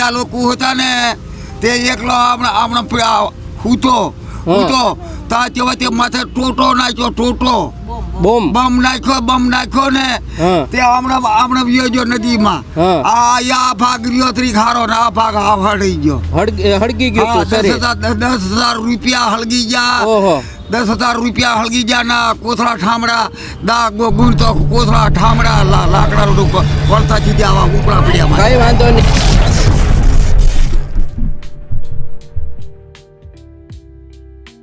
બધા લોકો હતા ને તે એકલો આપણે આપણે હૂતો હૂતો તા તેવા તે માથે ટોટો નાખ્યો ટોટો. બોમ બમ નાખ્યો બમ નાખ્યો ને. તે હમણાં હમણાં વ્યો નદીમાં. આ આ ભાગ રહ્યો ત્રી ખારો ને આ ભાગ આ હળી ગયો. હળગ- ગયું દસ હજાર રૂપિયા હળગી ગયા. દસ હજાર રૂપિયા હળગી ગયા ના કોથળા ઠામડા દા ગુણ તો કોથળા ઠામડા લાકડા વળતા આવા ઉપડા પડ્યા કઈ વાંધો નહીં.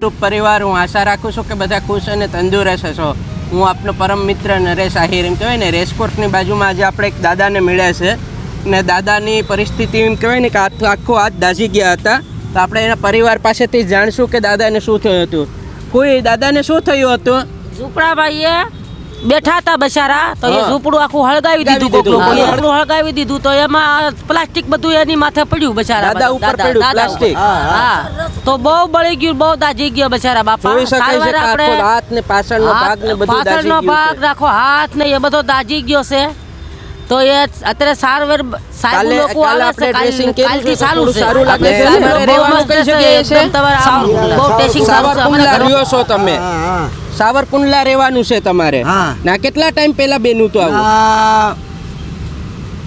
યુટ્યુબ પરિવાર, હું આશા રાખું છું કે બધા ખુશ અને તંદુરસ્ત હશો. હું આપનો પરમ મિત્ર નરેશ આહિર, એમ કહેવાય ને રેસકોર્સની બાજુમાં આજે આપણે એક દાદાને મળ્યા છે. ને દાદાની પરિસ્થિતિ એમ કહેવાય ને કે આખો આખો હાથ દાઝી ગયા હતા. તો આપણે એના પરિવાર પાસેથી જાણશું કે દાદાને શું થયું હતું. કોઈ દાદાને શું થયું હતું? ઝૂંપડાભાઈએ બેઠા હતા બચારા તો એ ઝૂંપડું આખું હળગાવી દીધું. કોકનું. હા. હળગાવી દીધું તો એમાં પ્લાસ્ટિક બધું એની માથે પડ્યું બચારા દાદા ઉપર પડ્યું પ્લાસ્ટિક? હા તો બહુ બળી ગયું બહુ દાજી ગયો બચારા બાપા જોઈ શકાય છે સારવાર આખો આપણે- હાથ ને પાછળનો ભાગ ને બધું પાછળનો ભાગ રાખો હાથ ને એ બધો દાજી ગયો છે તો એ અત્યારે સારવાર સાહેબ લોકો આવે છે કર્યું કાલથી સારું છે સારું લાગે છે. બહુ મસ્ત છે, એકદમ તમારે બહુ dressing સારું છે. સાવરકુંડલા અમારા છો તમે હા, હા. સાવરકુંડલા રહેવાનું છે તમારે. હા. ના કેટલા ટાઈમ પહેલા બેનું તો આવું? આ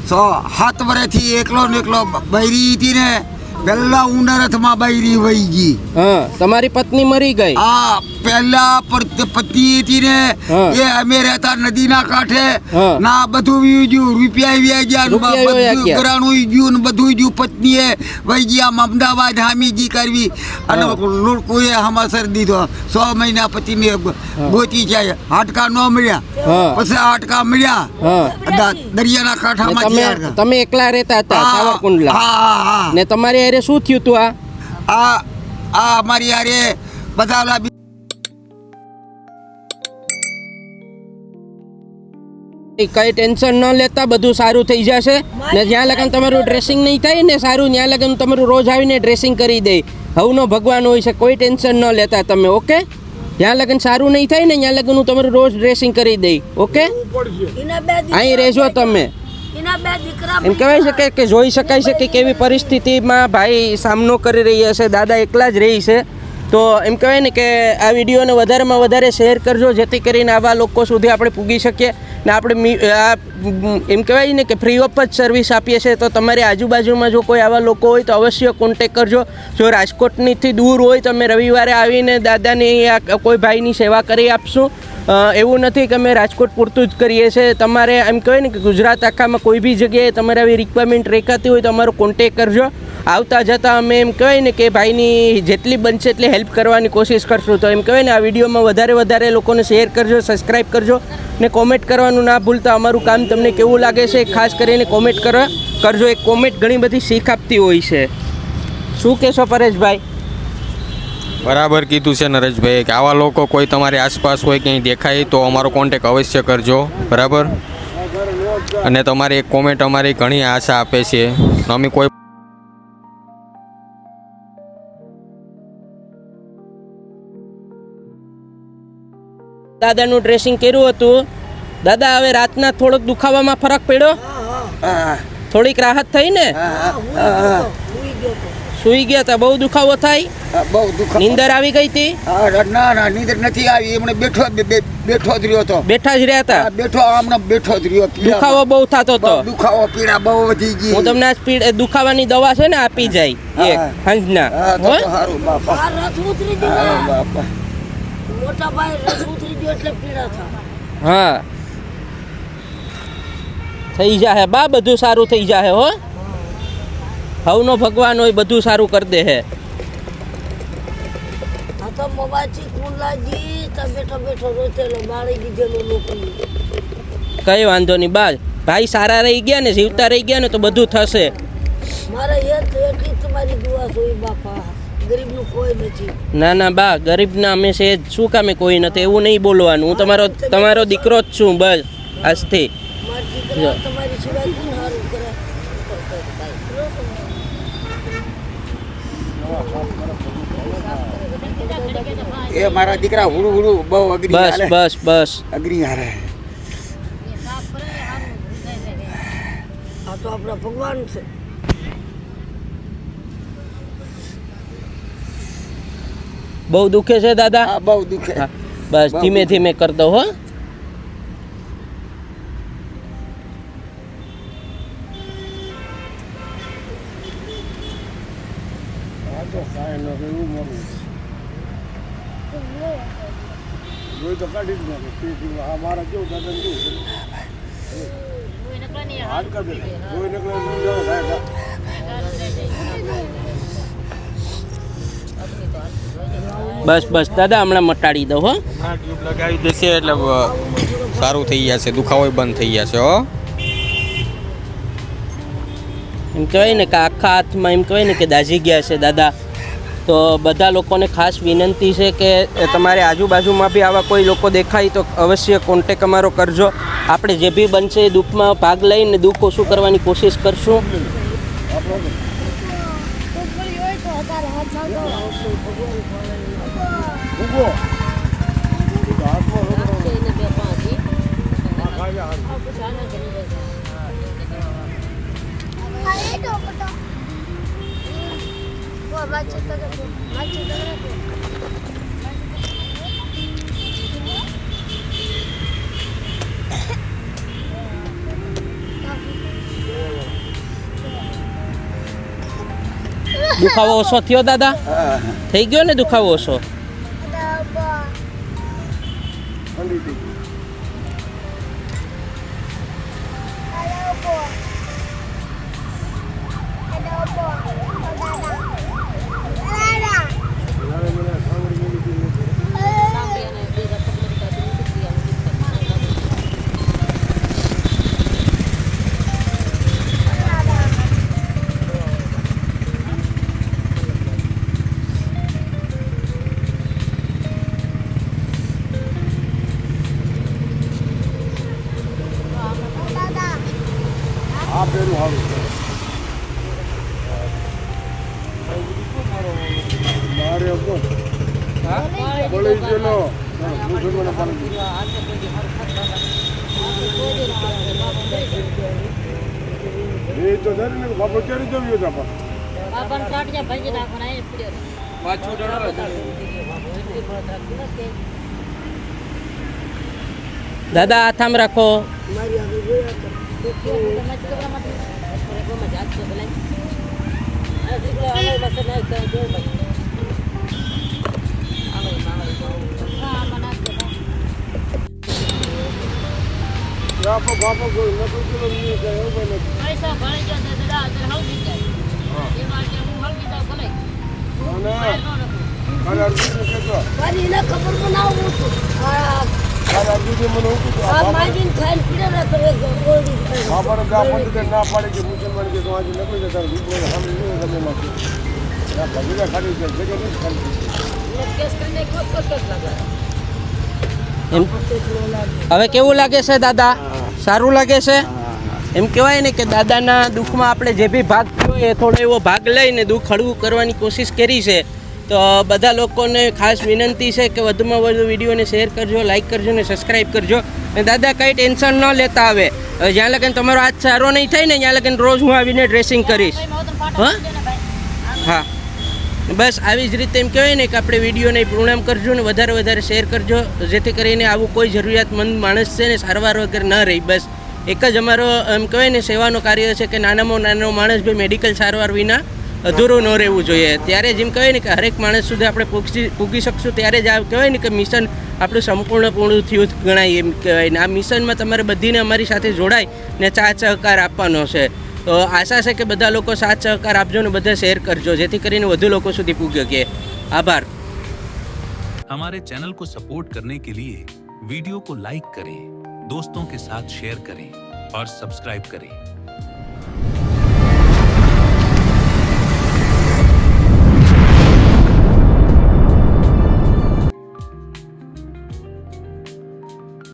સો સાત વર્ષથી એકલો ને એકલો બૈરી હતી ને પહેલા ઉંડરથમાં બૈરી વહી ગઈ. હા તમારી પત્ની મરી ગઈ? આ પહેલા પતિ હતી ને એ અમે રહેતા નદીના કાંઠે. ના બધું વી ગયું રૂપિયા વ્યા ગયા ને ઘરાણું ગયું ને બધું ગયું. પત્નીએ વહી ગયા અમદાવાદ હામીજી કરવી. અને. લોકોએ હમાસર દીધો. સો મહિના પતિને ગોતી જાય. હાટકા ન મળ્યા. પછી હાટકા મળ્યા. દરિયાના ને કાંઠામાં તમે એકલા રહેતા હતા હા, સાવરકુંડલા? હા. ને તમારે અરે શું થયું તું આ? આ આ અમારી યારે બધા કઈ ટેન્શન ન લેતા બધું સારું થઈ જશે. ને જ્યાં લગન તમારું ડ્રેસિંગ નહીં થાય ને સારું ત્યાં લગન તમારું રોજ આવીને ડ્રેસિંગ કરી દે. હવનો ભગવાન હોય છે કોઈ ટેન્શન ન લેતા તમે ઓકે? જ્યાં લગન સારું નહીં થાય ને ત્યાં લગન હું તમારું રોજ ડ્રેસિંગ કરી દઈ ઓકે? અહીં રહેજો તમે. એના બે દીકરા એમ કહેવાય છે કે- કે જોઈ શકાય છે કે કેવી પરિસ્થિતિમાં ભાઈ સામનો કરી રહ્યા છે દાદા એકલા જ રહી છે. તો એમ કહેવાય ને કે આ વિડીયોને વધારેમાં વધારે શેર કરજો જેથી કરીને આવા લોકો સુધી આપણે પૂગી શકીએ. ને આપણે એમ કહેવાય ને કે ફ્રી ઓફ જ સર્વિસ આપીએ છીએ, તો તમારી આજુબાજુમાં જો કોઈ આવા લોકો હોય તો અવશ્ય કોન્ટેક કરજો. જો રાજકોટનીથી દૂર હોય તમે રવિવારે આવીને દાદાની કોઈ ભાઈની સેવા કરી આપશું. એવું નથી કે અમે રાજકોટ પૂરતું જ કરીએ છીએ. તમારે એમ કહેવાય ને કે ગુજરાત આખામાં કોઈ બી જગ્યાએ તમારે આવી રિક્વાયરમેન્ટ રેખાતી હોય તો અમારો કોન્ટેક કરજો. આવતા જતાં અમે એમ કહેવાય ને કે ભાઈની જેટલી બનશે એટલી હેલ્પ કરવાની કોશિશ કરશું. તો એમ કહેવાય ને, આ વિડીયોમાં વધારે વધારે લોકોને શેર કરજો સબસ્ક્રાઈબ કરજો ને કોમેન્ટ કરવાનું ના ભૂલતા. અમારું કામ તમને કેવું લાગે છે ખાસ કરીને કોમેન્ટ કરવા. કરજો. એક કોમેન્ટ ઘણી બધી શીખ આપતી હોય છે. શું કહેશો પરેશભાઈ? બરાબર કીધું છે નરેશભાઈ કે આવા લોકો કોઈ તમારી આસપાસ હોય ક્યાંય દેખાય તો અમારો કોન્ટેક અવશ્ય કરજો બરાબર? અને તમારી એક કોમેન્ટ અમારી ઘણી આશા આપે છે. અમે કોઈ દાદાનું ડ્રેસિંગ કર્યું હતું. દાદા હવે રાતના થોડોક દુખાવામાં ફરક પડ્યો? થોડીક રાહત થઈ ને? હા, હા, હા. સુઈ ગયા હતા બહુ દુખાવો થાય? બહુ દુઃખ નીંદર આવી ગઈ હતી હા, ના ના નીંદર નથી આવી. એમણે બેઠો બેઠો જ રહ્યો હતો. બેઠા જ રહ્યા હતા બેઠો હમણાં બેઠો જ રહ્યો. દુખાવો બહુ થતો હતો. દુખાવો પીડા બહુ વધી ગઈ. હું તમને આ સ્પીડ દુખાવાની દવા છે ને આપી જાય એક હા. હંજના. તો સારું બાપા. આ રથ ઉતરી ગયો બાપા. મોટા ભાઈ રસ ઉતરી ગયો એટલે પીડા થાય હા. થઈ જાહે બા બધું સારું થઈ જાહે હો? હવનો ભગવાન હોય બધું સારું કરી દે હે. આ તો મોબાઈલથી કુંડલાજી બેઠો બેઠો રોચેલો બાળી દીધેલો લોકો કઈ વાંધો નહીં બા ભાઈ સારા રહી ગયા ને જીવતા રહી ગયા ને તો બધું થશે. મારે એ એટલી તમારી દુઆ જોઈ બાપા. ગરીબનું કોઈ નથી. ના ના બા ગરીબના અમે છે શું કામે કોઈ નથી એવું નહીં બોલવાનું. હું તમારો તમારો દીકરો જ છું બસ આજથી. તમારી સિવાય એ મારા દીકરા હુડુ હુડુ બહુ અઘરી બસ બસ બસ. અઘરી હારે આ તો આપણા ભગવાન છે. બહુ દુખે છે દાદા? બહુ દુખે. બસ ધીમે ધીમે કરતો હો. તો કાઢી જ નાખે. મારા કેવું દાદા કેવું લોહી નીકળે બસ બસ દાદા હમણાં મટાડી દો હો. ટ્યુબ લગાવી દેશે એટલે સારું થઈ જશે. દુખાવો બંધ થઈ જશે હો. એમ કહેવાય ને કે આખા હાથમાં એમ કહેવાય ને કે દાઝી ગયા છે દાદા. તો બધા લોકોને ખાસ વિનંતી છે કે તમારે આજુબાજુમાં બી આવા કોઈ લોકો દેખાય તો અવશ્ય કોન્ટેક અમારો કરજો. આપણે જે બી બનશે એ દુઃખમાં ભાગ લઈને દુઃખ ઓછું કરવાની કોશિશ કરશું. ઊભો દુખાવો ઓછો થયો દાદા? થઈ ગયો ને દુખાવો ઓછો? બળી ગયેલો મુસલમાનો પાણી એ તો ધરી ને બાપો ક્યારે જવ્યો હતા પણ કર. બાપો બાપો કોઈ નહીં એવું કઈ કાલે અર્જુનને કહેતો, મારી એને ખબર પણ ના હોતું. આ- કાલે અર્જુને મને શું કીધું, આ આ ખાઈને પીડે ને તો પંડિતે ના પાડી કે મુસલમાન કે તો આજે નકળી જતા દીકરો સાંભળી નહીં તમે માંથી ભગીરા ખાલી જગ્યા નહીં ખાલી એમ? હવે કેવું લાગે છે દાદા? સારું લાગે છે? એમ કહેવાય ને કે દાદાના દુઃખમાં આપણે જે બી ભાગ થયો એ થોડો એવો ભાગ લઈને દુઃખ હળવું કરવાની કોશિશ કરી છે. તો બધા લોકોને ખાસ વિનંતી છે કે વધુમાં વધુ વિડીયોને શેર કરજો લાઈક કરજો ને સબસ્ક્રાઈબ કરજો. અને દાદા કંઈ ટેન્શન ન લેતા આવે. હવે જ્યાં લગન તમારો હાથ સારો નહીં થાય ને ત્યાં લગન રોજ હું આવીને ડ્રેસિંગ કરીશ. હા હા. બસ આવી જ રીતે એમ કહેવાય ને કે આપણે વિડીયોને પૂર્ણામ કરજો ને વધારે વધારે શેર કરજો, જેથી કરીને આવું કોઈ જરૂરિયાતમંદ માણસ છે ને સારવાર વગર ન રહી. બસ એક જ અમારો, એમ કહેવાય ને, સેવાનો કાર્ય છે કે નાનામાં નાનો માણસ ભાઈ મેડિકલ સારવાર વિના અધૂરું ન રહેવું જોઈએ. ત્યારે જેમ કહેવાય ને કે હરેક માણસ સુધી આપણે પૂગી પૂગી શકશું, ત્યારે જ આ કહેવાય ને કે મિશન આપણું સંપૂર્ણ પૂર્ણ થયું ગણાય એમ કહેવાય ને. આ મિશનમાં તમારે બધીને અમારી સાથે જોડાય ને ચા સહકાર આપવાનો છે. તો આશા છે કે બધા લોકો સાથ સહકાર આપજો ને બધા શેર કરજો જેથી કરીને વધુ લોકો સુધી પૂગે કે આભાર हमारे चैनल को सपोर्ट करने के लिए वीडियो को लाइक करें दोस्तों के साथ शेयर करें और सब्सक्राइब करें